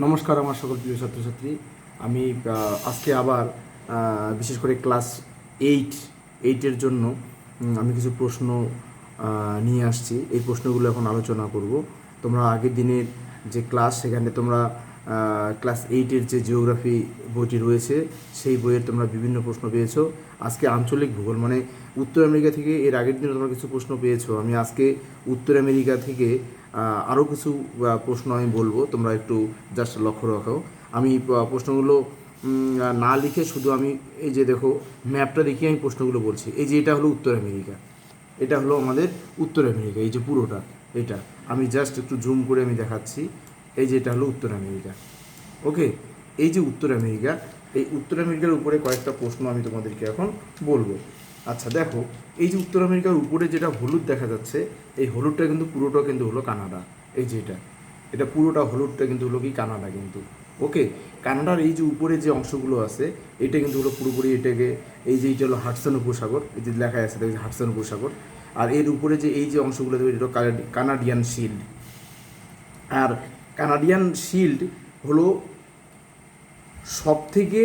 নমস্কার আমার সকল প্রিয় ছাত্রছাত্রী। আমি আজকে আবার বিশেষ করে ক্লাস এইট এইটের জন্য আমি কিছু প্রশ্ন নিয়ে আসছি। এই প্রশ্নগুলো এখন আলোচনা করব। তোমরা আগের দিনের যে ক্লাস, সেখানে তোমরা ক্লাস এইটের যে জিওগ্রাফি বইটি রয়েছে, সেই বইয়ের তোমরা বিভিন্ন প্রশ্ন পেয়েছ। আজকে আঞ্চলিক ভূগোল মানে উত্তর আমেরিকা থেকে এর আগের দিনে তোমরা কিছু প্রশ্ন পেয়েছ। আমি আজকে উত্তর আমেরিকা থেকে আরও কিছু প্রশ্ন আমি বলব, তোমরা একটু জাস্ট লক্ষ্য রাখো। আমি প্রশ্নগুলো না লিখে শুধু আমি এই যে দেখো ম্যাপটা দেখিয়ে আমি প্রশ্নগুলো বলছি। এই যে এটা হলো উত্তর আমেরিকা। এটা হলো আমাদের উত্তর আমেরিকা, এই যে পুরোটা, এটা। আমি জাস্ট একটু জুম করে আমি দেখাচ্ছি। এই যে এটা হলো উত্তর আমেরিকা। ওকে এই যে উত্তর আমেরিকা, এই উত্তর আমেরিকার উপরে কয়েকটা প্রশ্ন আমি তোমাদেরকে এখন বলব। আচ্ছা দেখো, এই যে উত্তর আমেরিকার উপরে যেটা হলুদ দেখা যাচ্ছে, এই হলুদটা কিন্তু পুরোটা কিন্তু হলো কানাডা। এই যে এটা এটা পুরোটা হলুদটা কিন্তু হলো কি কানাডা কিন্তু। ওকে, কানাডার এই যে উপরে যে অংশগুলো আছে, এটা কিন্তু হলো পুরোপুরি এটাকে, এই যে এটা হলো হাটসন উপসাগর, এই যে লেখা আছে দেখো হাটসন উপসাগর। আর এর উপরে যে এই যে অংশগুলো দেখবে এটা কানাডিয়ান শিল্ড। আর কানাডিয়ান শিল্ড হলো সব থেকে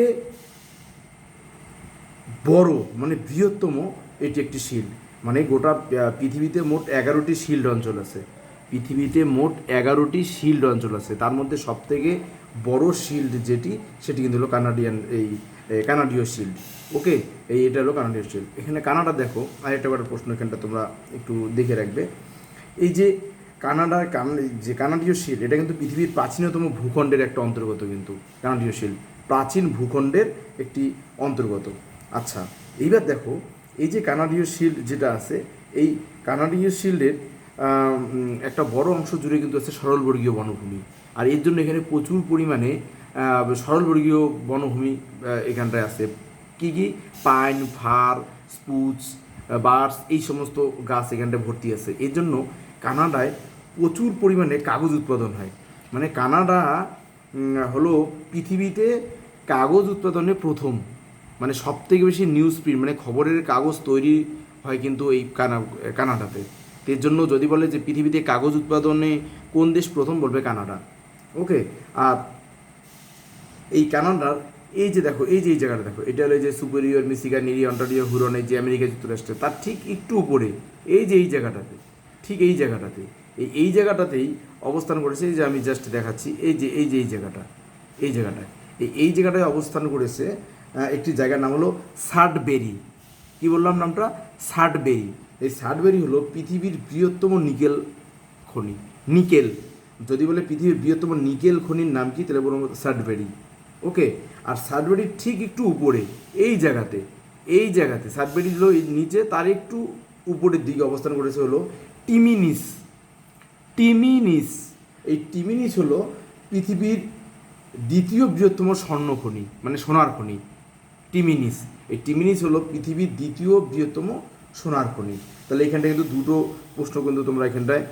বড় মানে বৃহত্তম এটি একটি শিল্ড মানে গোটা পৃথিবীতে মোট এগারোটি শিল্ড অঞ্চল আছে। পৃথিবীতে মোট এগারোটি শিল্ড অঞ্চল আছে। তার মধ্যে সব থেকে বড় শিল্ড যেটি, সেটি কিন্তু হলো কানাডিয়ান এই কানাডীয় শিল্ড ওকে? এই, এটা হলো কানাডীয় শিল্ড এখানে কানাডা দেখো। আরেকটা একটা প্রশ্ন এখানটা তোমরা একটু দেখে রাখবে। এই যে কানাডার কান- যে কানাডীয় শিল্ড এটা কিন্তু পৃথিবীর প্রাচীনতম ভূখণ্ডের একটা অন্তর্গত কিন্তু কানাডীয় শিল্ড প্রাচীন ভূখণ্ডের একটি অন্তর্গত। আচ্ছা এইবার দেখো, এই যে কানাডীয় শিল্ড যেটা আছে, এই কানাডীয় শিল্ডের একটা বড় অংশ জুড়ে কিন্তু আছে সরলবর্গীয় বনভূমি। আর এর জন্য এখানে প্রচুর পরিমাণে সরলবর্গীয় বনভূমি এখানটায় আছে। কি কি? পাইন, ফার, স্পুচ বার্স এই সমস্ত গাছ এখানটায় ভর্তি আছে। এর জন্য কানাডায় প্রচুর পরিমাণে কাগজ উৎপাদন হয়। মানে কানাডা হলো পৃথিবীতে কাগজ উৎপাদনে প্রথম। মানে সব থেকে বেশি নিউজ প্রিন্ট মানে খবরের কাগজ তৈরি হয় কিন্তু এই কানা, কানাডাতে। এর জন্য যদি বলে যে পৃথিবীতে কাগজ উৎপাদনে কোন দেশ প্রথম বলবে কানাডা। ওকে আর এই কানাডার, এই যে দেখো, এই যে, এই জায়গাটা দেখো, এটা হলো যে সুপেরিয়র মিসিগান নিরি অন্টারিও হুরন যে আমেরিকা যুক্তরাষ্ট্রে, তার ঠিক একটু উপরে, এই যে, এই জায়গাটাতে, ঠিক এই জায়গাটাতে, এই এই জায়গাটাতেই অবস্থান করেছে যে আমি জাস্ট দেখাচ্ছি, এই যে এই যে, এই জায়গাটা, এই জায়গাটায়, এই এই জায়গাটায় অবস্থান করেছে একটি জায়গার নাম হলো সার্টবেরি কি বললাম নামটা? সার্টবেরি এই সার্টবেরি হলো পৃথিবীর বৃহত্তম নিকেল খনি। নিকেল। যদি বলে পৃথিবীর বৃহত্তম নিকেল খনির নাম কি, তাহলে বলব সার্টবেরি ওকে? আর সার্টবেরির ঠিক একটু উপরে, এই জায়গাতে এই জায়গাতে সার্টবেরি হলো নিচে, তার একটু উপরের দিকে অবস্থান করেছে হলো টিমিনিস। টিমিনিস। এই টিমিনিস হলো পৃথিবীর দ্বিতীয় বৃহত্তম স্বর্ণ খনি মানে সোনার খনি। টিমিনিস এই টিমিনিস হলো পৃথিবীর দ্বিতীয় বৃহত্তম সোনার খনি। তাহলে এখানটায় কিন্তু দুটো প্রশ্ন কিন্তু তোমরা এখানটায়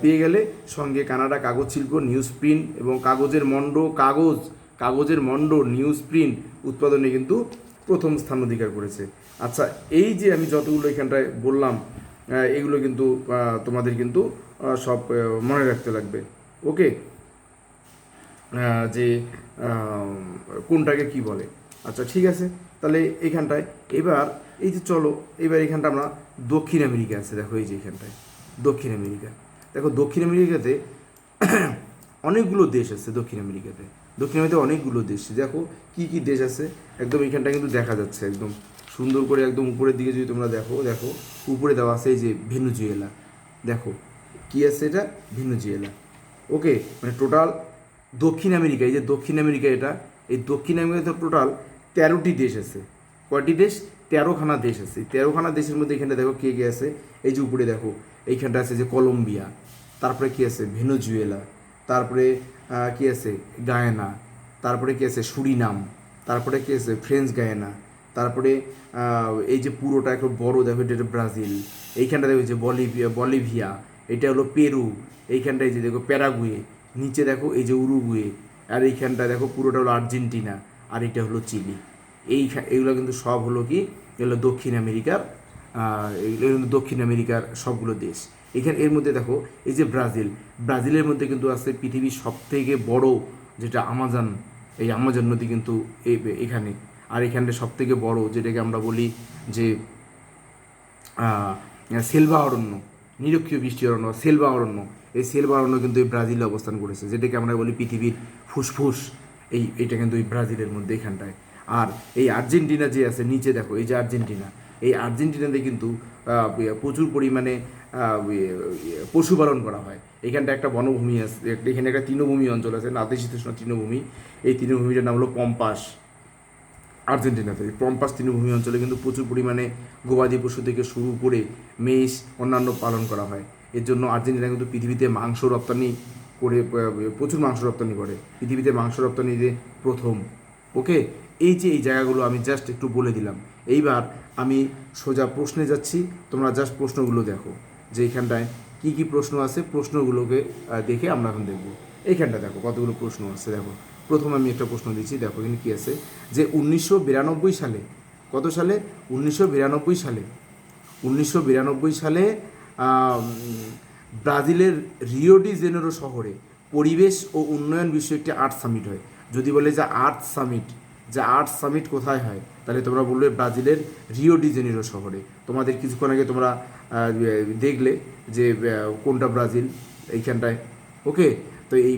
পেয়ে গেলে। সঙ্গে কানাডা কাগজ শিল্প নিউজ প্রিন্ট এবং কাগজের মণ্ড কাগজ, কাগজের মণ্ড নিউজ প্রিন্ট উৎপাদনে কিন্তু প্রথম স্থান অধিকার করেছে। আচ্ছা এই যে আমি যতগুলো এখানটায় বললাম এগুলো কিন্তু তোমাদের কিন্তু সব মনে রাখতে লাগবে। ওকে যে কোনটাকে কি বলে? আচ্ছা ঠিক আছে। তাহলে এখানটায় এবার এই যে চলো, এবার এখানটা আমরা দক্ষিণ আমেরিকা আছে, দেখো এই যে এখানটায়, দক্ষিণ আমেরিকা। দেখো দক্ষিণ আমেরিকাতে অনেকগুলো দেশ আছে দক্ষিণ আমেরিকাতে। দক্ষিণ আমেরিকাতে অনেকগুলো দেশ। দেখো কি কি দেশ আছে, একদম এখানটা কিন্তু দেখা যাচ্ছে একদম। সুন্দর করে একদম উপরের দিকে যদি তোমরা দেখো দেখো, উপরে দেওয়া আছে এই যে ভেনুজুয়েলা। দেখো, কি আছে এটা? ভেনুজুয়েলা। ওকে মানে টোটাল দক্ষিণ আমেরিকা, এই যে দক্ষিণ আমেরিকা এটা এই দক্ষিণ আমেরিকাতে টোটাল তেরোটি দেশ আছে। কয়টি দেশ? তেরোখানা দেশ আছে। তেরোখানা দেশের মধ্যে এখানটা দেখো কে কে আছে? এই যে উপরে দেখো, এইখানটা আছে যে কলম্বিয়া, তারপরে কি আছে? ভেনুজুয়েলা, তারপরে কি আছে? গায়না, তারপরে কি আছে? সুরিনাম, তারপরে কি আছে? ফ্রেঞ্চ গায়না, তারপরে এই যে পুরোটা একটু বড় দেখো, এটা ব্রাজিল, এইখানটা দেখো যে বলিভিয়া বলিভিয়া, এটা হলো পেরু, এইখানটায় যে দেখো প্যারাগুয়ে, নিচে দেখো এই যে উরুগুয়ে আর এইখানটা দেখো, পুরোটা হলো আর্জেন্টিনা, আর এটা হলো চিলি। এই এইগুলো কিন্তু সব হলো কি, এগুলো দক্ষিণ আমেরিকার এগুলো কিন্তু দক্ষিণ আমেরিকার সবগুলো দেশ। এখানে, এর মধ্যে দেখো, এই যে ব্রাজিল, ব্রাজিলের মধ্যে কিন্তু আছে পৃথিবীর সব থেকে বড় যেটা আমাজন, এই আমাজন নদী কিন্তু এখানে। আর এখানে সব থেকে বড় যেটাকে আমরা বলি যে সেলভা অরণ্য, নিরক্ষীয় বৃষ্টি অরণ্য সেলভা অরণ্য। এই সেলভা অরণ্য কিন্তু এই ব্রাজিলে অবস্থান করেছে। যেটাকে আমরা বলি পৃথিবীর ফুসফুস। এই এটা কিন্তু এই ব্রাজিলের মধ্যে এখানটায়। আর এই আর্জেন্টিনা যে আছে নিচে দেখো এই যে আর্জেন্টিনা। এই আর্জেন্টিনাতে কিন্তু প্রচুর পরিমাণে ইয়ে, ইয়ে, পশুপালন করা হয়। এখানটা একটা বনভূমি আছে এখানে একটা তৃণভূমি অঞ্চল আছে নাতিশীতোষ্ণ তৃণভূমি। এই তৃণভূমিটার নাম হলো পম্পাস আর্জেন্টিনাতে। পম্পাস তৃণভূমি অঞ্চলে কিন্তু প্রচুর পরিমাণে গবাদি পশু থেকে শুরু করে মেষ অন্যান্য পালন করা হয়। এর জন্য আর্জেন্টিনা কিন্তু পৃথিবীতে মাংস রপ্তানি করে প্রচুর মাংস রপ্তানি করে। পৃথিবীতে মাংস রপ্তানিতে প্রথম। ওকে? এই যে এই জায়গাগুলো আমি জাস্ট একটু বলে দিলাম। এইবার আমি সোজা প্রশ্নে যাচ্ছি, তোমরা জাস্ট প্রশ্নগুলো দেখো। যে এইখানটায় কী কী প্রশ্ন আছে, প্রশ্নগুলোকে দেখে আমরা এখন দেখব। এইখানটা দেখো কতগুলো প্রশ্ন আছে, দেখো। প্রথম আমি একটা প্রশ্ন দিচ্ছি, দেখো এখানে কী আছে? যে উনিশশো বিরানব্বই সালে, কত সালে? উনিশশো বিরানব্বই সালে। উনিশশো বিরানব্বই সালে ব্রাজিলের রিও ডি জেনেরো শহরে পরিবেশ ও উন্নয়ন বিষয়ে একটি আর্ট সামিট হয়। যদি বলে যে আর্ট সামিট, যে আর্ট সামিট কোথায় হয়? তাহলে তোমরা বলবে ব্রাজিলের রিও ডি জেনেরো শহরে। তোমাদের কিছুক্ষণ আগে তোমরা দেখলে যে কোনটা ব্রাজিল এইখানটায়। ওকে? তো এই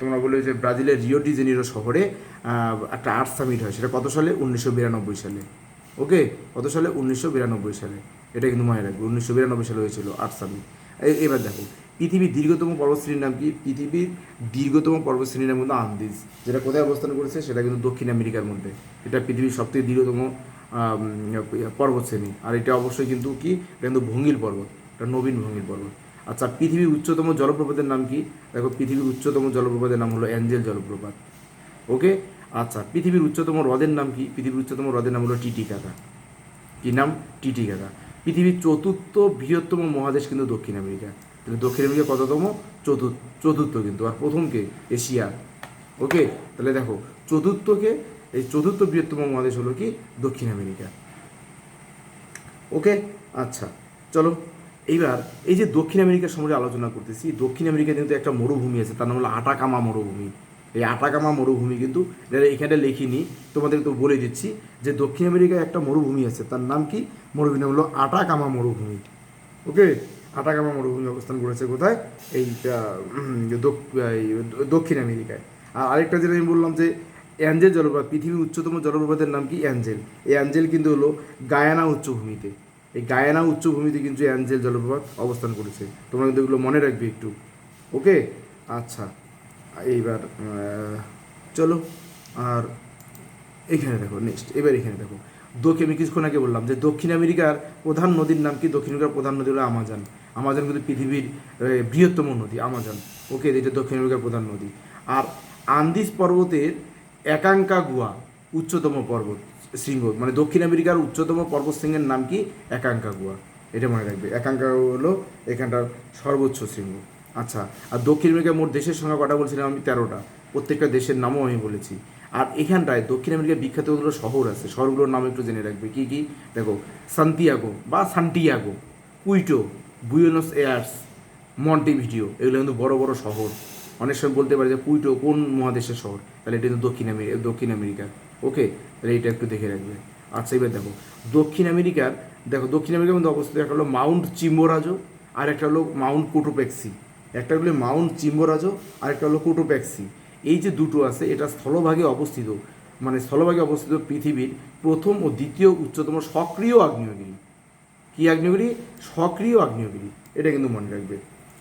তোমরা বললে যে ব্রাজিলের রিও ডি জেনিরো শহরে একটা আর্ট সামিট হয়। সেটা কত সালে? উনিশশো বিরানব্বই সালে। ওকে? কত সালে? উনিশশো বিরানব্বই সালে। এটা কিন্তু মনে রাখবে। উনিশশো বিরানব্বই সালে হয়েছিল আর্ট সামিট এবার দেখো, পৃথিবীর দীর্ঘতম পর্বতশ্রেণীর নাম কি? পৃথিবীর দীর্ঘতম পর্বতশ্রেণীর নাম কিন্তু আন্দিজ। যেটা কোথায় অবস্থান করেছে? সেটা কিন্তু দক্ষিণ আমেরিকার মধ্যে। এটা পৃথিবীর সবথেকে দীর্ঘতম পর্বতশ্রেণী। আর এটা অবশ্যই কিন্তু কি? এটা কিন্তু ভঙ্গিল পর্বত। এটা নবীন ভঙ্গিল পর্বত। আচ্ছা পৃথিবীর উচ্চতম জলপ্রপাতের নাম কি? দেখো, পৃথিবীর উচ্চতম জলপ্রপাতের নাম হলো অ্যাঞ্জেল জলপ্রপাত। ওকে? আচ্ছা পৃথিবীর উচ্চতম হ্রদের নাম কি? পৃথিবীর উচ্চতম হ্রদের নাম হলো টিটিকাকা কি নাম? টিটিকাকা পৃথিবীর চতুর্থ বৃহত্তম মহাদেশ কিন্তু দক্ষিণ আমেরিকা। তাহলে দক্ষিণ আমেরিকা কততম? চতুর্থ চতুর্থ কিন্তু, আর প্রথমকে এশিয়া। ওকে? তাহলে দেখো চতুর্থকে এই চতুর্থ বৃহত্তম মহাদেশ হলো কি? দক্ষিণ আমেরিকা। ওকে? আচ্ছা চলো। এইবার এই যে দক্ষিণ আমেরিকার সম্বন্ধে আলোচনা করতেছি, দক্ষিণ আমেরিকায় কিন্তু একটা মরুভূমি আছে, তার নাম হলো আটাকামা মরুভূমি। এই আটাকামা মরুভূমি কিন্তু এখানে লিখিনি। তোমাদের তো বলে দিচ্ছি যে দক্ষিণ আমেরিকায় একটা মরুভূমি আছে, তার নাম কি? মরুভূমি হলো আটাকামা মরুভূমি। ওকে? আটাকামা মরুভূমি অবস্থান করেছে কোথায়? এই, দক্ষিণ আমেরিকায়। আর আরেকটা যেটা আমি বললাম যে অ্যাঞ্জেল জলপ্রপাত, পৃথিবীর উচ্চতম জলপ্রপাতের নাম কি? অ্যাঞ্জেল। এই অ্যাঞ্জেল কিন্তু হলো গায়ানা উচ্চভূমিতে। এই গায়ানা উচ্চভূমিতে কিন্তু অ্যাঞ্জেল জলপ্রপাত অবস্থান করেছে। তোমরা কিন্তু এগুলো মনে রাখবে একটু। ওকে? আচ্ছা। এইবার চলো, আর এইখানে দেখো নেক্সট এবার এখানে দেখো। দক্ষিণ, আমি কিছুক্ষণ আগে বললাম যে দক্ষিণ আমেরিকার প্রধান নদীর নাম কি? দক্ষিণ আমেরিকার প্রধান নদী হলো আমাজন। আমাজন কিন্তু পৃথিবীর বৃহত্তম নদী, আমাজন। ওকে, এটা দক্ষিণ আমেরিকার প্রধান নদী। আর আন্দিজ পর্বতের একাঙ্কাগুয়া উচ্চতম পর্বত শৃঙ্গ মানে দক্ষিণ আমেরিকার উচ্চতম পর্বত শৃঙ্গের নাম কি? একাঙ্কাগুয়া এটা মনে রাখবে। একাঙ্কা হলো এখানটার সর্বোচ্চ শৃঙ্গ। আচ্ছা আর দক্ষিণ আমেরিকার মোট দেশের সংখ্যা কটা বলছিলাম আমি? তেরোটা। প্রত্যেকটা দেশের নামও আমি বলেছি। আর এখানটায় দক্ষিণ আমেরিকার বিখ্যাত কতগুলো শহর আছে? শহরগুলোর নাম একটু জেনে রাখবে। কী কী? দেখো, সান্তিয়াগো বা Santiago Quito, Buenos Aires, Montevideo, এগুলো কিন্তু বড় বড় শহর। অনেক সময় বলতে পারে যে কুইটো কোন মহাদেশের শহর? তাহলে এটা কিন্তু দক্ষিণ আমেরিকা দক্ষিণ আমেরিকা। ওকে? তাহলে এটা একটু দেখে রাখবে। আচ্ছা এবার দেখো, দক্ষিণ আমেরিকার, দেখো, দক্ষিণ আমেরিকার মধ্যে অবস্থিত একটা হলো মাউন্ট চিম্বোরাজো আর একটা হলো মাউন্ট কোটোপ্যাক্সি একটা হলো মাউন্ট চিম্বোরাজো, আর একটা হলো কোটোপ্যাক্সি। এই যে দুটো আছে, এটা স্থলভাগে অবস্থিত। মানে স্থলভাগে অবস্থিত পৃথিবীর প্রথম ও দ্বিতীয় উচ্চতম সক্রিয় আগ্নেয়গিরি। কি আগ্নেয়গিরি? সক্রিয় আগ্নেয়গিরি। এটা কিন্তু মনে রাখবে।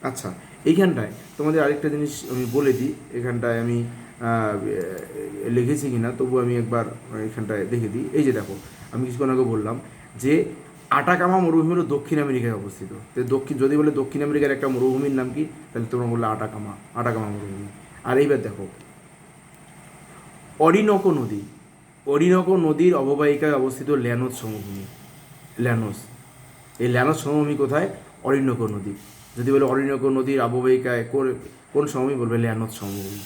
আচ্ছা এইখানটায় তোমাদের আরেকটা জিনিস আমি বলে দিই। এখানটায় আমি লিখেছি কিনা তবু আমি একবার এখানটায় দেখে দিই। এই যে দেখো, আমি কিছুক্ষণ আগে বললাম যে আটাকামা মরুভূমি হলো দক্ষিণ আমেরিকায় অবস্থিত। তো দক্ষিণ, যদি বলে দক্ষিণ আমেরিকার একটা মরুভূমির নাম কি? তাহলে তোমরা বললে আটাকামা আটাকামা মরুভূমি। আর এইবার দেখো, অরিনকো নদী। অরিনকো নদীর অববাহিকায় অবস্থিত ল্যানোস সমভূমি। ল্যানোস, এই ল্যানোস সমভূমি কোথায়? অরিনকো নদী। যদি বলে অরিনকো নদীর অববাহিকায় কোন- কোন সমভূমি বলবে? ল্যানোস সমভূমি।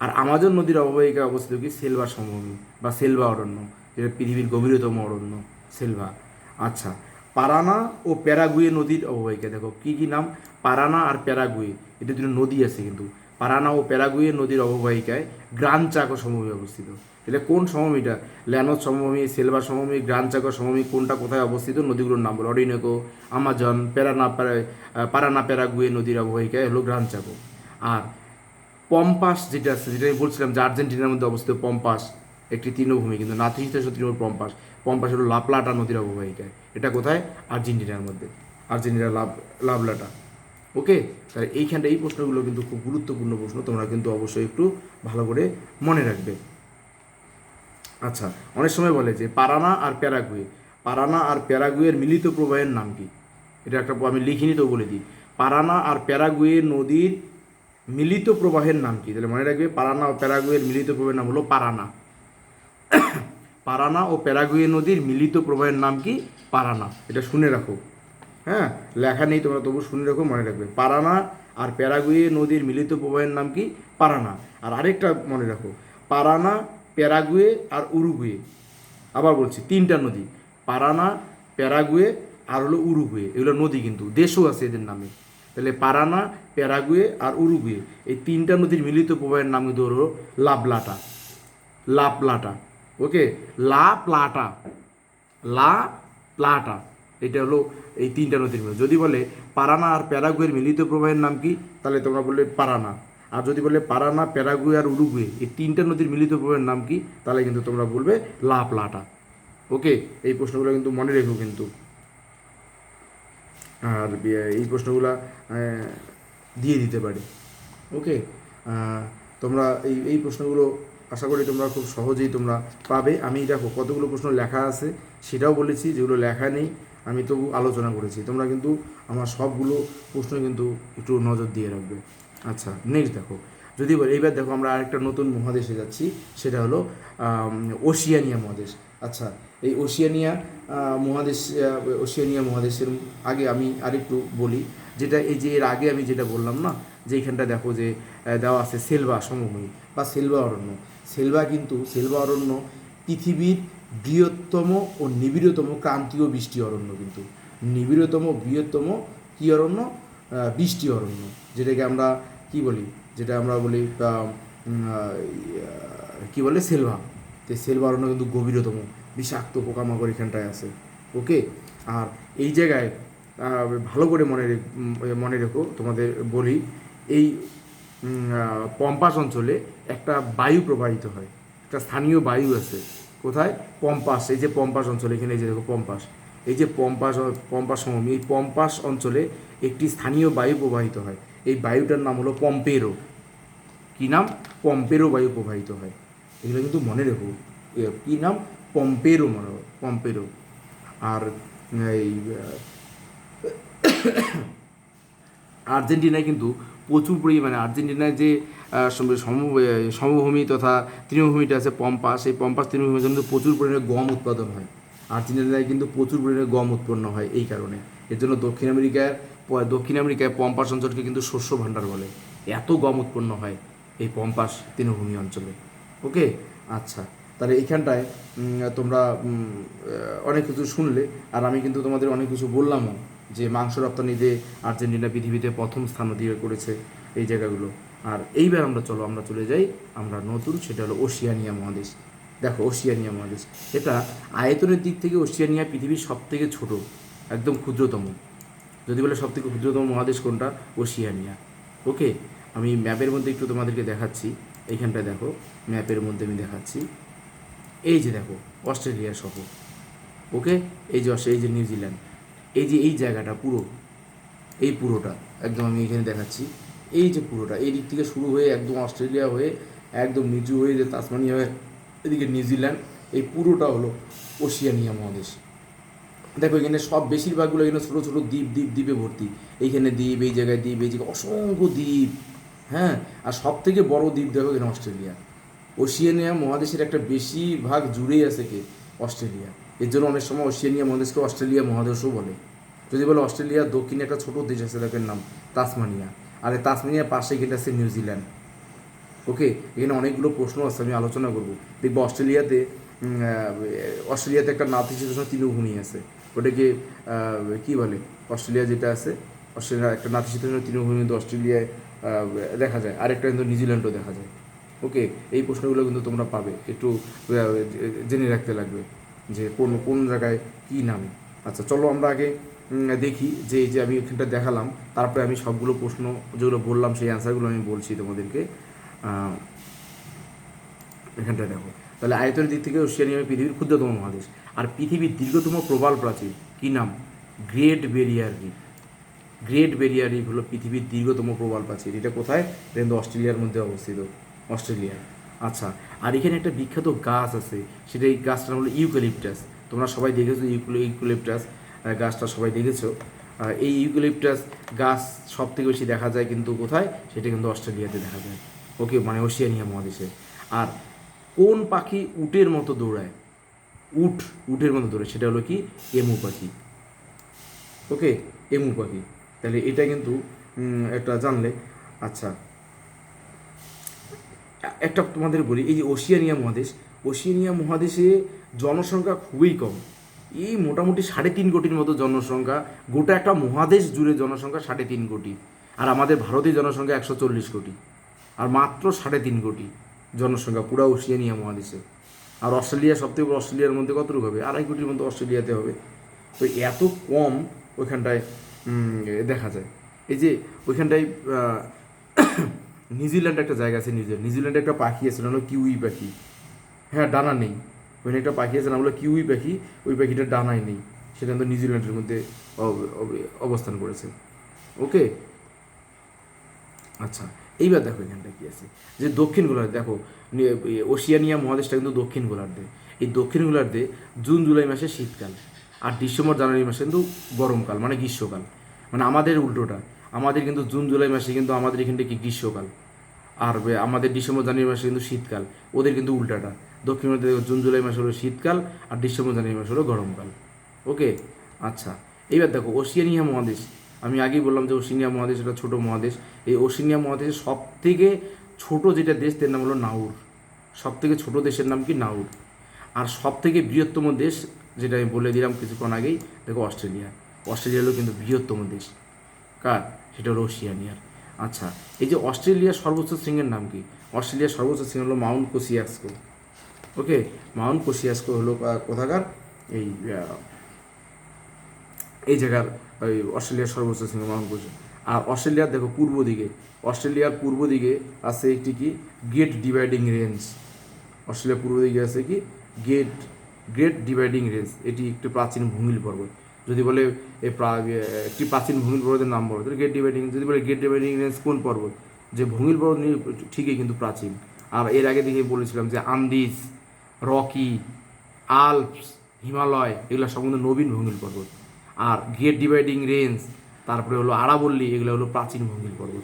আর আমাজন নদীর অববাহিকায় অবস্থিত কি? সেলভা সমভূমি বা সেলভা অরণ্য, যেটা পৃথিবীর গভীরতম অরণ্য, সেলভা। আচ্ছা পারানা ও প্যারাগুয়ে নদীর অববাহিকা। দেখো, কি কি নাম? পারানা আর প্যারাগুয়ে। এটা দুটো নদী আছে কিন্তু। পারানা ও প্যারাগুয়ে নদীর অববাহিকায় গ্রান চাকো সমভূমি অবস্থিত। এটা কোন সমভূমিটা ল্যানোস সমভূমি, সেলভার সমভূমি, গ্রান চাকো সমভূমি, কোনটা কোথায় অবস্থিত? নদীগুলোর নাম বলো। অরিনেকো, আমাজন, প্যারানা, প্যারা- পারানা, প্যারাগুয়ে নদীর অববাহিকায় হলো গ্রান চাকো আর পম্পাস যেটা আছে, যেটা আমি বলছিলাম যে আর্জেন্টিনার মধ্যে অবস্থিত পম্পাস, একটি তৃণভূমি, কিন্তু নাতিশীতোষ্ণ তৃণভূমি পম্পাস। পম্পাস হলো লাপলাটা নদীর অববাহিকায় এটা কোথায়? আর্জেন্টিনার মধ্যে। আর্জেন্টিনার লাভ লাভলাটা ওকে? তাহলে এইখানটা এই প্রশ্নগুলো কিন্তু খুব গুরুত্বপূর্ণ প্রশ্ন, তোমরা কিন্তু অবশ্যই একটু ভালো করে মনে রাখবে। আচ্ছা অনেক সময় বলে যে পারানা আর প্যারাগুয়ে। পারানা আর প্যারাগুয়ের মিলিত প্রবাহের নাম কি? এটা একটা আমি লিখিনি তো বলে দিই। পারানা আর প্যারাগুয়ে নদীর মিলিত প্রবাহের নাম কি? তাহলে মনে রাখবে পারানা ও প্যারাগুয়ের মিলিত প্রবাহের নাম হলো পারানা। পারানা ও প্যারাগুয়ে নদীর মিলিত প্রবাহের নাম কি? পারানা। এটা শুনে রাখো। হ্যাঁ? লেখা নেই তোমরা, তবু শুনে রাখো, মনে রাখবে। পারানা আর প্যারাগুয়ে নদীর মিলিত প্রবাহের নাম কি? পারানা। আর আরেকটা মনে রাখো। পারানা, প্যারাগুয়ে আর উরুগুয়ে। আবার বলছি, তিনটা নদী। পারানা, প্যারাগুয়ে আর হলো উরুগুয়ে। এগুলো নদী কিন্তু, দেশও আছে এদের নামে। তাহলে পারানা, প্যারাগুয়ে আর উরুগুয়ে। এই তিনটা নদীর মিলিত প্রবাহের নাম কিন্তু হলো লাবলাটা। লা প্লাটা ওকে, লা প্লাটা লা প্লাটা, এটা হলো এই তিনটা নদীর মিলন যদি বলে পারানা আর প্যারাগুয়ের মিলিত প্রবাহের নাম কি? তাহলে তোমরা বললে পারানা। আর যদি বলে পারানা, প্যারাগুয়ে আর উরুগুয়ে, এই তিনটা নদীর মিলিত প্রবাহের নাম কি? তাহলে কিন্তু তোমরা বলবে লা প্লাটা। ওকে, এই প্রশ্নগুলো কিন্তু মনে রেখো কিন্তু। আর এই প্রশ্নগুলো দিয়ে দিতে পারে। ওকে তোমরা এই এই প্রশ্নগুলো আশা করি তোমরা খুব সহজেই তোমরা পাবে। আমি দেখো কতগুলো প্রশ্ন লেখা আছে, সেটাও বলেছি, যেগুলো লেখা নেই, আমি তবু আলোচনা করেছি। তোমরা কিন্তু আমার সবগুলো প্রশ্ন কিন্তু একটু নজর দিয়ে রাখবে। আচ্ছা নেক্সট দেখো। যদি এইবার দেখো আমরা আরেকটা নতুন মহাদেশে যাচ্ছি, সেটা হলো ওশিয়ানিয়া মহাদেশ। আচ্ছা এই ওশিয়ানিয়া মহাদেশ ওশিয়ানিয়া মহাদেশের আগে আমি আরেকটু বলি, যেটা এই যে এর আগে আমি যেটা বললাম না, যে এইখানটা দেখো যে দেওয়া আছে সেলভা সমভূমি বা সেলভা অরণ্য। সেলভা কিন্তু সেলভা অরণ্য পৃথিবীর বৃহত্তম ও নিবিড়তম ক্রান্তীয় বৃষ্টি অরণ্য কিন্তু। নিবিড়তম, বৃহত্তম কী অরণ্য? বৃষ্টি অরণ্য, যেটাকে আমরা কি বলি? যেটা আমরা বলি কি বলে? সেলভা। তো সেলভা অরণ্য কিন্তু গভীরতম, বিষাক্ত পোকামাকড় এখানটায় আছে ওকে আর এই জায়গায় ভালো করে মনে মনে রেখো, তোমাদের বলি, এই পম্পাস অঞ্চলে একটা বায়ু প্রবাহিত হয়। একটা স্থানীয় বায়ু আছে। কোথায়? পম্পাস। এই যে পম্পাস অঞ্চলে, এখানে এই যে দেখো পম্পাস। এই যে পম্পাস পম্পাস সমভূমি, এই পম্পাস অঞ্চলে একটি স্থানীয় বায়ু প্রবাহিত হয়। এই বায়ুটার নাম হলো পম্পেরো। কি নাম? পম্পেরো বায়ু প্রবাহিত হয়। এগুলো কিন্তু মনে রেখো। কি নাম? পম্পেরো মনে পম্পেরো। আর, এই আর্জেন্টিনায় কিন্তু প্রচুর পরিমাণে আর্জেন্টিনায় যে সম- সম- সমভূমি তথা তৃণভূমিটা আছে পম্পাস সেই পম্পাস তৃণভূমির কিন্তু প্রচুর পরিমাণে গম উৎপাদন হয়। আর্জেন্টিনায় কিন্তু প্রচুর পরিমাণে গম উৎপন্ন হয় এই কারণে। এর জন্য দক্ষিণ আমেরিকায় প- দক্ষিণ আমেরিকায় পম্পাস অঞ্চলকে কিন্তু শস্য ভাণ্ডার বলে। এত গম উৎপন্ন হয় এই পম্পাস তৃণভূমি অঞ্চলে। ওকে? আচ্ছা তাহলে এইখানটায় উম, তোমরা অনেক কিছু শুনলে আর আমি কিন্তু তোমাদের অনেক কিছু বললামও। যে মাংস রপ্তানিতে আর্জেন্টিনা পৃথিবীতে প্রথম স্থান অধিকার করেছে এই জায়গাগুলো। আর এইবার আমরা চলো, আমরা চলে যাই, আমরা নতুন, সেটা হলো ওশিয়ানিয়া মহাদেশ। দেখো, ওশিয়ানিয়া মহাদেশ। এটা আয়তনের দিক থেকে ওশিয়ানিয়া পৃথিবীর সব থেকে ছোট, একদম ক্ষুদ্রতম। যদি বলে সব থেকে ক্ষুদ্রতম মহাদেশ কোনটা? ওশিয়ানিয়া। ওকে আমি ম্যাপের মধ্যে একটু তোমাদেরকে দেখাচ্ছি। এইখানটা দেখো, ম্যাপের মধ্যে আমি দেখাচ্ছি। এই যে দেখো, অস্ট্রেলিয়া সহ। ওকে এই যে এই যে নিউজিল্যান্ড। এই যে এই জায়গাটা পুরো, এই পুরোটা, একদম আমি এখানে দেখাচ্ছি, এই যে পুরোটা, এই দিক থেকে শুরু হয়ে একদম অস্ট্রেলিয়া হয়ে একদম নিচু হয়ে যে তাসমানিয়া হয়ে এদিকে নিউজিল্যান্ড, এই পুরোটা হলো ওশিয়ানিয়া মহাদেশ। দেখো এখানে সব বেশিরভাগগুলো এখানে ছোটো ছোটো দ্বীপ দ্বীপ, দ্বীপে ভর্তি। এইখানে দ্বীপ, এই জায়গায় দ্বীপ, এই জায়গায় অসংখ্য দ্বীপ হ্যাঁ? আর সব থেকে বড় দ্বীপ দেখো এখানে অস্ট্রেলিয়া। ওশিয়ানিয়া মহাদেশের একটা বেশিরভাগ জুড়েই আছে কে অস্ট্রেলিয়া। এর জন্য অনেক সময় ওশিয়ানিয়া মহাদেশকে অস্ট্রেলিয়া মহাদেশও বলে। যদি বলে অস্ট্রেলিয়ার দক্ষিণে একটা ছোট দেশ আছে দেখেন নাম তাসমানিয়া। আর এই তাসমানিয়ার পাশে কিন্তু আছে নিউজিল্যান্ড। ওকে? এখানে অনেকগুলো প্রশ্ন আছে, আমি আলোচনা করব। দেখব অস্ট্রেলিয়াতে অস্ট্রেলিয়াতে একটা নাতিশীতোষ্ণ তৃণভূমি আছে। ওটাকে কি বলে? অস্ট্রেলিয়া যেটা আছে অস্ট্রেলিয়া একটা নাতিশীতোষ্ণ তৃণভূমি কিন্তু অস্ট্রেলিয়ায় দেখা যায়। আরেকটা কিন্তু নিউজিল্যান্ডও দেখা যায়। ওকে? এই প্রশ্নগুলো কিন্তু তোমরা পাবে। একটু জেনে রাখতে লাগবে। যে কোন কোন জায়গায় কী নামে। আচ্ছা চলো আমরা আগে দেখি যে এই যে আমি এখানটা দেখালাম, তারপরে আমি সবগুলো প্রশ্ন, যেগুলো বললাম, সেই অ্যান্সারগুলো আমি বলছি তোমাদেরকে। এখানটা দেখো। তাহলে আয়তনের দিক থেকে ওশিয়ানিয়া পৃথিবীর ক্ষুদ্রতম মহাদেশ। আর পৃথিবীর দীর্ঘতম প্রবাল প্রাচীর, কী নাম? Great Barrier Reef Great Barrier Reef হলো পৃথিবীর দীর্ঘতম প্রবাল প্রাচীর। এটা কোথায়? কিন্তু অস্ট্রেলিয়ার মধ্যে অবস্থিত। অস্ট্রেলিয়ায় আচ্ছা আর এখানে একটা বিখ্যাত গাছ আছে, সেটা এই গাছটার হলো ইউক্যালিপটাস। তোমরা সবাই দেখেছ ইউক্যালিপটাস গাছটা সবাই দেখেছ? এই ইউক্যালিপটাস গাছ সব থেকে বেশি দেখা যায় কিন্তু কোথায়? সেটা কিন্তু অস্ট্রেলিয়াতে দেখা যায়। ওকে মানে ওশিয়ানিয়া মহাদেশে। আর কোন পাখি উটের মতো দৌড়ায়? উট, উটের মতো দৌড়ায়, সেটা হলো কি? এমু পাখি। ওকে, এমু পাখি। তাহলে এটা কিন্তু একটা জানলে। আচ্ছা একটা তোমাদের বলি, এই যে ওশিয়ানিয়া মহাদেশ, ওশিয়ানিয়া মহাদেশে জনসংখ্যা খুবই কম। এই মোটামুটি সাড়ে তিন কোটির মতো জনসংখ্যা, গোটা একটা মহাদেশ জুড়ে জনসংখ্যা সাড়ে তিন কোটি, আর আমাদের ভারতীয় জনসংখ্যা একশো চল্লিশ কোটি, আর মাত্র সাড়ে তিন কোটি জনসংখ্যা পুরো ওশিয়ানিয়া মহাদেশে। আর অস্ট্রেলিয়া, সবথেকে বড় অস্ট্রেলিয়ার মধ্যে কতটুকু হবে? আড়াই কোটির মতো অস্ট্রেলিয়াতে হবে। তো এত কম ওইখানটায় দেখা যায়। এই যে ওইখানটায় নিউজিল্যান্ড একটা জায়গা আছে নিউজিল্যান্ড। নিউজিল্যান্ডে একটা পাখি আছে, নাম হলো কিউই পাখি। হ্যাঁ ডানা নেই। ওখানে একটা পাখি আছে, নাম হলো কিউই পাখি। ওই পাখিটার ডানাই নেই। সেটা কিন্তু নিউজিল্যান্ডের মধ্যে অব- অব- অবস্থান করেছে। ওকে? আচ্ছা এইবার দেখো এখানটা কি আছে। যে দক্ষিণ গোলার্ধ, দেখো ওশিয়ানিয়া মহাদেশটা কিন্তু দক্ষিণ গোলার্ধে। এই দক্ষিণ গোলার্ধে জুন, জুলাই মাসে শীতকাল। আর ডিসেম্বর, জানুয়ারি মাসে কিন্তু গরমকাল মানে গ্রীষ্মকাল। মানে আমাদের উল্টোটা। আমাদের কিন্তু জুন, জুলাই মাসে কিন্তু আমাদের এখানটা কি গ্রীষ্মকাল। আর আমাদের ডিসেম্বর, জানুয়ারি মাসে কিন্তু শীতকাল। ওদের কিন্তু উল্টাটা। দক্ষিণ ভারতে জুন, জুলাই মাসে হলো শীতকাল আর ডিসেম্বর, জানুয়ারি মাসে হলো গরমকাল। ওকে? আচ্ছা। এইবার দেখো ওশিয়ানিয়া মহাদেশ। আমি আগেই বললাম যে ওশিনিয়া মহাদেশ এটা ছোটো মহাদেশ। এই ওশিনিয়া মহাদেশের সব থেকে ছোটো যেটা দেশ, তার নাম হলো নাউর। সব থেকে ছোটো দেশের নাম কি? নাউর। আর সব থেকে বৃহত্তম দেশ, যেটা আমি বলে দিলাম কিছুক্ষণ আগেই, দেখো অস্ট্রেলিয়া। অস্ট্রেলিয়া হলো কিন্তু বৃহত্তম দেশ। কার? সেটা হলো ওশিয়ানিয়ার আচ্ছা এই যে অস্ট্রেলিয়ার সর্বোচ্চ শৃঙ্গের নাম কি? অস্ট্রেলিয়ার সর্বোচ্চ শৃঙ্গ হলো Mount Kosciuszko okay, Mount Kosciuszko হলো কোথাকার? এই এই জায়গার, ওই অস্ট্রেলিয়ার সর্বোচ্চ শৃঙ্গ মাউন্ট কোসি আর অস্ট্রেলিয়ার, দেখো, পূর্ব দিকে, অস্ট্রেলিয়ার পূর্ব দিকে আছে একটি কি? গ্রেট ডিভাইডিং রেঞ্জ অস্ট্রেলিয়ার পূর্ব দিকে আছে কি? গ্রেট গ্রেট ডিভাইডিং রেঞ্জ এটি একটি প্রাচীন ভূমিল পর্বত। যদি বলে একটি প্রাচীন ভূমিল পর্বতের নাম বলো, তাহলে ডিভাইডিং যদি বলে গ্রেট ডিভাইডিং রেঞ্জ কোন পর্বত? যে ভূমিল পর্বত ঠিকই কিন্তু প্রাচীন। আর এর আগে দেখে বলেছিলাম যে আন্দিজ, রকি, আলপস, হিমালয়, এগুলো সম্বন্ধে নবীন ভূমিল পর্বত। আর গ্রেট ডিভাইডিং রেঞ্জ তারপরে হলো আরাবল্লী, এগুলো হলো প্রাচীন ভূমিল পর্বত।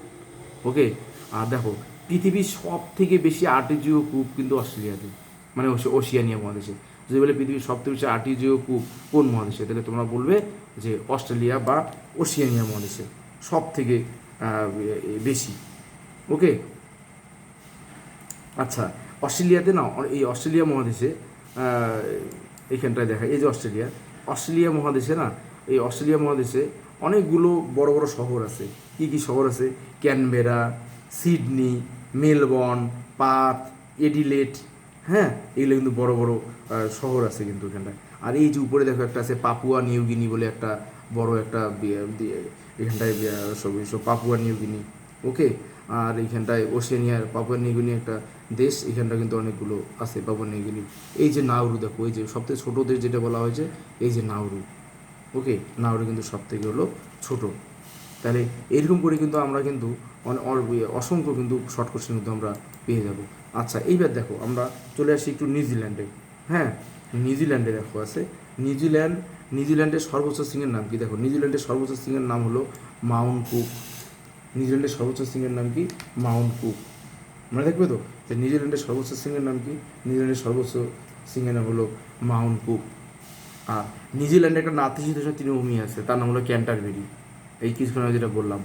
ওকে আর দেখো, পৃথিবীর সব থেকে বেশি আর্টিজিও কূপ কিন্তু অস্ট্রেলিয়াতে মানে ওশি- ওশিয়ানিয়া মহাদেশে। যদি বলে পৃথিবীর সব থেকে বেশি আর্টিজিও কূপ কোন মহাদেশে? তাহলে তোমরা বলবে যে অস্ট্রেলিয়া বা ওশিয়ানিয়া মহাদেশে সব থেকে বেশি। ওকে? আচ্ছা অস্ট্রেলিয়াতে না এই অস্ট্রেলিয়া মহাদেশে এইখানটায় দেখা, এই যে অস্ট্রেলিয়া অস্ট্রেলিয়া মহাদেশে না, এই অস্ট্রেলিয়া মহাদেশে অনেকগুলো বড় বড় শহর আছে। কি কি শহর আছে? Canberra, Sydney, Melbourne, Perth Adelaide হ্যাঁ এগুলো কিন্তু বড় বড় শহর আছে কিন্তু এখানটায়। আর এই যে উপরে দেখো একটা আছে পাপুয়া নিউগিনি বলে একটা বড় একটা এখানটায় সব পাপুয়া নিউগিনি, ওকে? আর এইখানটায় ওশেনিয়ার পাপুয়া নিউগিনি একটা দেশ, এখানটা কিন্তু অনেকগুলো আছে পাপুয়া নিউগিনি। এই যে নাউরু দেখো, এই যে সবথেকে ছোটো দেশ যেটা বলা হয়েছে, এই যে নাউরু ওকে? নাউরু কিন্তু সব থেকে হলো ছোটো। তাহলে এরকম করে কিন্তু আমরা কিন্তু অসংখ্য কিন্তু শর্ট কোশ্চেন কিন্তু আমরা পেয়ে যাব। আচ্ছা এইবার দেখো, আমরা চলে আসি একটু নিউজিল্যান্ডে। হ্যাঁ নিউজিল্যান্ডে দেখো আছে। নিউজিল্যান্ড, নিউজিল্যান্ডের সর্বোচ্চ সিংহের নাম কি? দেখো, নিউজিল্যান্ডের সর্বোচ্চ সিংহের নাম হলো মাউন্ট কুক। নিউজিল্যান্ডের সর্বোচ্চ সিংহের নাম কি? Mount Cook. মনে থাকবে তো? যে নিউজিল্যান্ডের সর্বোচ্চ সিংহের নাম কি? নিউজিল্যান্ডের সর্বোচ্চ সিংহের নাম হলো মাউন্ট কুক। আর নিউজিল্যান্ডে একটা নাতিশীতোষ্ণ তৃণভূমি আছে, তার নাম হলো ক্যান্টারবেরি। এই কিছুক্ষণ যেটা বললাম,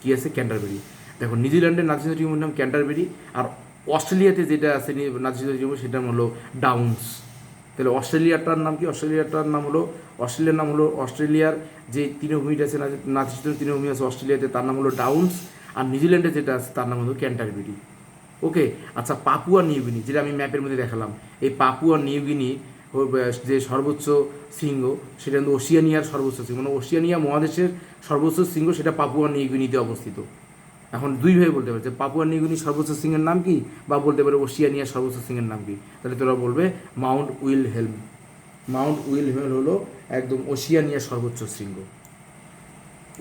কি আছে? ক্যান্টারবেরি। দেখো, নিউজিল্যান্ডের নাতিশীতোষ্ণ তৃণভূমির নাম ক্যান্টারবেরি, আর অস্ট্রেলিয়াতে যেটা আছে নি- নাতিশীতোষ্ণ তৃণভূমি সেটার নাম হলো ডাউন্স। তাহলে অস্ট্রেলিয়াটার নাম কি? অস্ট্রেলিয়াটার নাম হলো, অস্ট্রেলিয়ার নাম হলো অস্ট্রেলিয়ার যে তৃণভূমিটা আছে নাতিশীতোষ্ণ তৃণভূমি আছে অস্ট্রেলিয়াতে, তার নাম হলো ডাউন্স। আর নিউজিল্যান্ডে যেটা আছে, তার নাম হলো ক্যান্টারবেরি। ওকে? আচ্ছা পাপুয়া নিউগিনি, যেটা আমি ম্যাপের মধ্যে দেখালাম। এই পাপুয়া নিউগিনি যে সর্বোচ্চ শৃঙ্গ, সেটা কিন্তু ওশিয়ানিয়ার সর্বোচ্চ শৃঙ্গ। মানে ওশিয়ানিয়া মহাদেশের সর্বোচ্চ শৃঙ্গ, সেটা পাপুয়া নিউগিনিতে অবস্থিত। এখন দুই দুইভাবে বলতে পারে, যে পাপুয়া নিউগিনি সর্বোচ্চ সিংহের নাম কি? বা বলতে পারে ওশিয়ানিয়ার সর্বোচ্চ সিংহের নাম কি? তাহলে তোরা বলবে Mount Wilhelm Mount Wilhelm হলো একদম ওশিয়ানিয়ার সর্বোচ্চ শৃঙ্গ।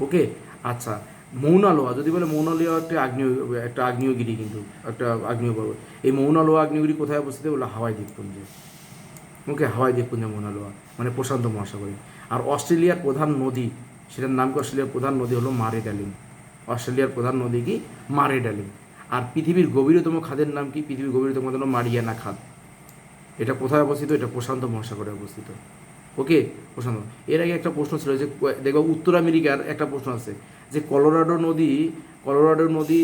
ওকে? আচ্ছা মৌনালোয়া, যদি বলে মৌনালোয়া একটা আগ্নেয়, একটা আগ্নেয়গিরি কিন্তু, একটা আগ্নেয় পর্বত। এই মৌনালোয়া আগ্নেয়গিরি কোথায় অবস্থিত? বলে হাওয়াই দ্বীপপুঞ্জে। ওকে, হাওয়াই দ্বীপপুঞ্জ মৌনালোয়া মানে প্রশান্ত মহাসাগরে। আর অস্ট্রেলিয়ার প্রধান নদী, সেটার নাম অস্ট্রেলিয়ার প্রধান নদী হলো মারে ড্যালিং অস্ট্রেলিয়ার প্রধান নদী কি? মারে ড্যালিং আর পৃথিবীর গভীরতম খাদের নাম কি? পৃথিবীর গভীরতম খাদ হলো মারিয়ানা খাদ। এটা কোথায় অবস্থিত? এটা প্রশান্ত মহাসাগরে অবস্থিত। ওকে, প্রশান্ত। এর আগে একটা প্রশ্ন ছিল যে, দেখো, উত্তর আমেরিকার একটা প্রশ্ন আছে যে, কলোরাডো নদী কলোরাডো নদী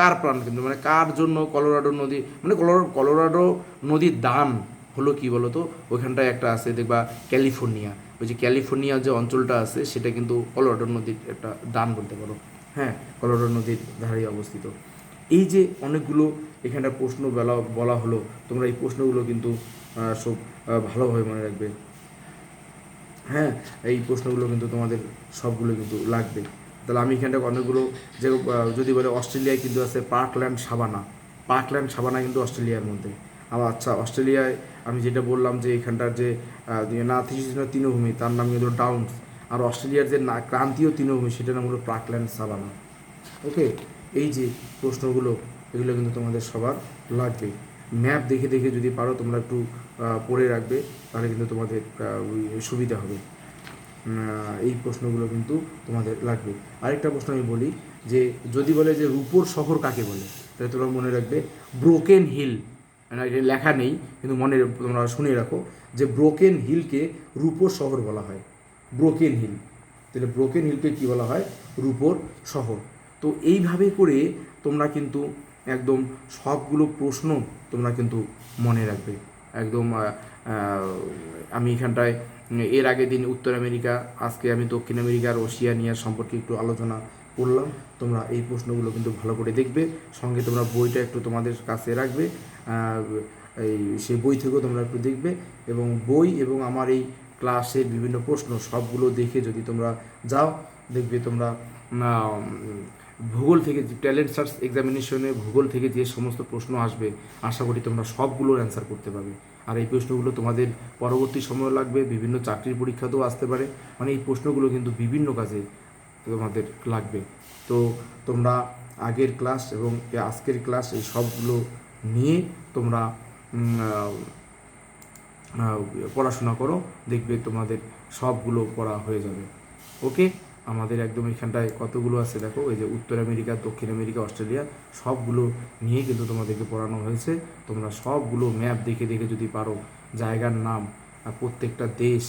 কার প্রাণ কিন্তু মানে কার জন্য কলোরাডো নদী মানে কলোরা, কলোরাডো নদীর দান হলো কি বলতো? ওইখানটায় একটা আছে, দেখবা, ক্যালিফোর্নিয়া। ওই যে ক্যালিফোর্নিয়া যে অঞ্চলটা আছে, সেটা কিন্তু কলোরাডো নদীর একটা দান বলতে পারো। হ্যাঁ কলোরাডো নদীর ধারে অবস্থিত। এই যে অনেকগুলো এখানটা প্রশ্ন বলা বলা হলো, তোমরা এই প্রশ্নগুলো কিন্তু সব ভালোভাবে মনে রাখবে। হ্যাঁ এই প্রশ্নগুলো কিন্তু তোমাদের সবগুলো কিন্তু লাগবে। তাহলে আমি এখানটা অনেকগুলো, যে যদি বলে অস্ট্রেলিয়ায় কিন্তু আছে পার্কল্যান্ড সাবানা। পার্কল্যান্ড সাবানা কিন্তু অস্ট্রেলিয়ার মধ্যে। আবার আচ্ছা অস্ট্রেলিয়ায় আমি যেটা বললাম যে এখানটার যে নাতিশীতোষ্ণ তৃণভূমি, তার নাম কিন্তু ডাউনস। আর অস্ট্রেলিয়ার যে না ক্রান্তীয় তৃণভূমি সেটার নাম হলো প্রাকল্যান্ড সাবানা ওকে? এই যে প্রশ্নগুলো, এগুলো কিন্তু তোমাদের সবার লাগবে। ম্যাপ দেখে দেখে যদি পারো, তোমরা একটু পড়ে রাখবে, তাহলে কিন্তু তোমাদের সুবিধা হবে। এই প্রশ্নগুলো কিন্তু তোমাদের লাগবে। আরেকটা প্রশ্ন আমি বলি, যে যদি বলে যে রূপোর শহর কাকে বলে, তাহলে তোমরা মনে রাখবে, ব্রোকেন হিল মানে এটা লেখা নেই, কিন্তু মনে তোমরা শুনে রাখো, যে ব্রোকেন হিলকে রূপোর শহর বলা হয়। ব্রোকেন হিল তাহলে ব্রোকেন হিলকে কী বলা হয়? রূপোর শহর। তো এইভাবে করে তোমরা কিন্তু একদম সবগুলো প্রশ্ন তোমরা কিন্তু মনে রাখবে। একদম আমি এখানটায়, এর আগের দিন উত্তর আমেরিকা, আজকে আমি দক্ষিণ আমেরিকা আমেরিকার ওশিয়ানিয়ার সম্পর্কে একটু আলোচনা করলাম। তোমরা এই প্রশ্নগুলো কিন্তু ভালো করে দেখবে। সঙ্গে তোমরা বইটা একটু তোমাদের কাছে রাখবে। এই সেই বই থেকেও তোমরা একটু দেখবে। এবং বই এবং আমার এই ক্লাসের বিভিন্ন প্রশ্ন সবগুলো দেখে যদি তোমরা যাও, দেখবে তোমরা ভূগোল থেকে ট্যালেন্ট সার্চ এক্সামিনেশনে ভূগোল থেকে যে সমস্ত প্রশ্ন আসবে, আশা করি তোমরা সবগুলোর অ্যান্সার করতে পারবে। আর এই প্রশ্নগুলো তোমাদের পরবর্তী সময় লাগবে, বিভিন্ন চাকরির পরীক্ষাতেও আসতে পারে। মানে এই প্রশ্নগুলো কিন্তু বিভিন্ন কাজে তোমাদের লাগবে। তো তোমরা আগের ক্লাস এবং আজকের ক্লাস এই সবগুলো নিয়ে তোমরা পড়াশোনা করো, দেখবে তোমাদের সবগুলো পড়া হয়ে যাবে। ওকে? আমাদের একদম এখানটায় কতগুলো আছে দেখো? এই যে উত্তর আমেরিকা, দক্ষিণ আমেরিকা, অস্ট্রেলিয়া, সবগুলো নিয়ে কিন্তু তোমাদেরকে পড়ানো হয়েছে। তোমরা সবগুলো ম্যাপ দেখে দেখে যদি পারো, জায়গার নাম আর প্রত্যেকটা দেশ,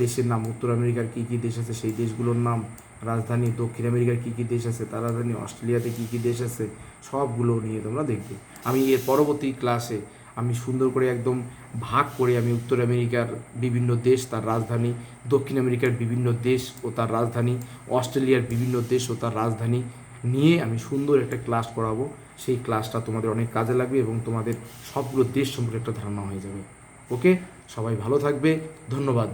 দেশের নাম, উত্তর আমেরিকার কী কী দেশ আছে, সেই দেশগুলোর নাম, রাজধানী, দক্ষিণ আমেরিকার কী কী দেশ আছে তার রাজধানী অস্ট্রেলিয়াতে কী কী দেশ আছে, সবগুলো নিয়ে তোমরা দেখবে। আমি এর পরবর্তী ক্লাসে আমি সুন্দর করে একদম ভাগ করে আমি উত্তর আমেরিকার বিভিন্ন দেশ, তার রাজধানী, দক্ষিণ আমেরিকার বিভিন্ন দেশ ও তার রাজধানী, অস্ট্রেলিয়ার বিভিন্ন দেশ ও তার রাজধানী নিয়ে আমি সুন্দর একটা ক্লাস করাবো। সেই ক্লাসটা তোমাদের অনেক কাজে লাগবে এবং তোমাদের সবগুলো দেশ সম্পর্কে একটা ধারণা হয়ে যাবে। ওকে সবাই ভালো থাকবে। ধন্যবাদ।